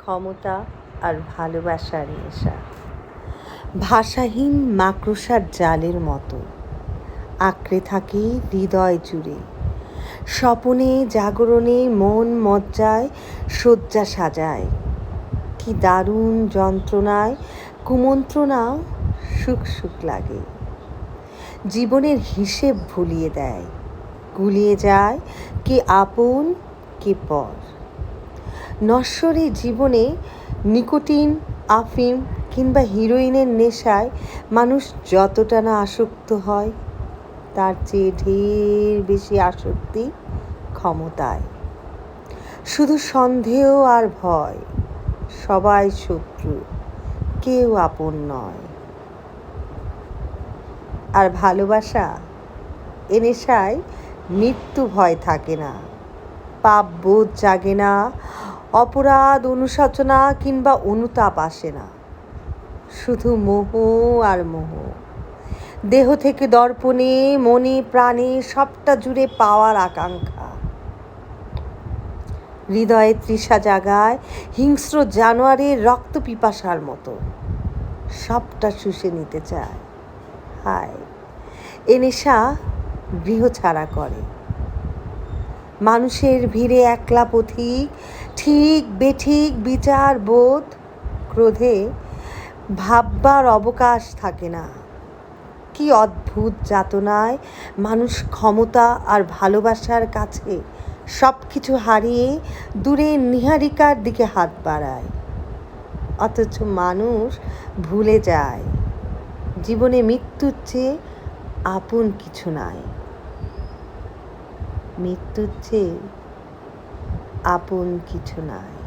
ক্ষমতা আর ভালোবাসার নেশা। ভাষাহীন মাকড়সার জালের মতো। আঁকড়ে থাকে হৃদয় জুড়ে। স্বপনে, জাগরণে মন মজ্জায়, শয্যা সাজায়। কি দারুণ যন্ত্রণায় কুমন্ত্রণাও সুখ সুখ লাগে। জীবনের হিসেব ভুলিয়ে দেয়। গুলিয়ে যায় কে আপন, কে পর। নশ্বরী জীবনে নিকোটিন, আফিম কিংবা হিরোইনের নেশায় মানুষ যতটা না আসক্ত হয়, তার চেয়ে ঢের বেশি আসক্তি ক্ষমতায়। শুধু সন্দেহ আর ভয়, সবাই শত্রু, কেউ আপন নয়। আর ভালোবাসা, এ নেশায় মৃত্যু ভয় থাকে না পাপ বোধ জাগে না অপরাধ অনুশোচনা কিংবা অনুতাপ আসে না। শুধু মোহ আর মোহ। দেহ থেকে দর্পণে, মনে, প্রাণে সবটা জুড়ে পাওয়ার আকাঙ্ক্ষা। হৃদয়ে তৃষা জাগায়, হিংস্র জানোয়ারের রক্ত পিপাসার মতো। সবটা শুষে নিতে চায়। হায়, এ নেশা গৃহ ছাড়া করে। মানুষের ভিড়ে একলা পথিক, ঠিক বেঠিক বিচার বোধ ক্রোধে ভাববার অবকাশ থাকে না। কি অদ্ভুত যাতনায় মানুষ ক্ষমতা আর ভালোবাসার কাছে সব কিছু হারিয়ে দূরে নিহারিকার দিকে হাত বাড়ায়। অথচ মানুষ ভুলে যায়। জীবনে মৃত্যুর চেয়ে আপন কিছু নাই। মৃত্যুর চেয়ে আপন কিছু নাই।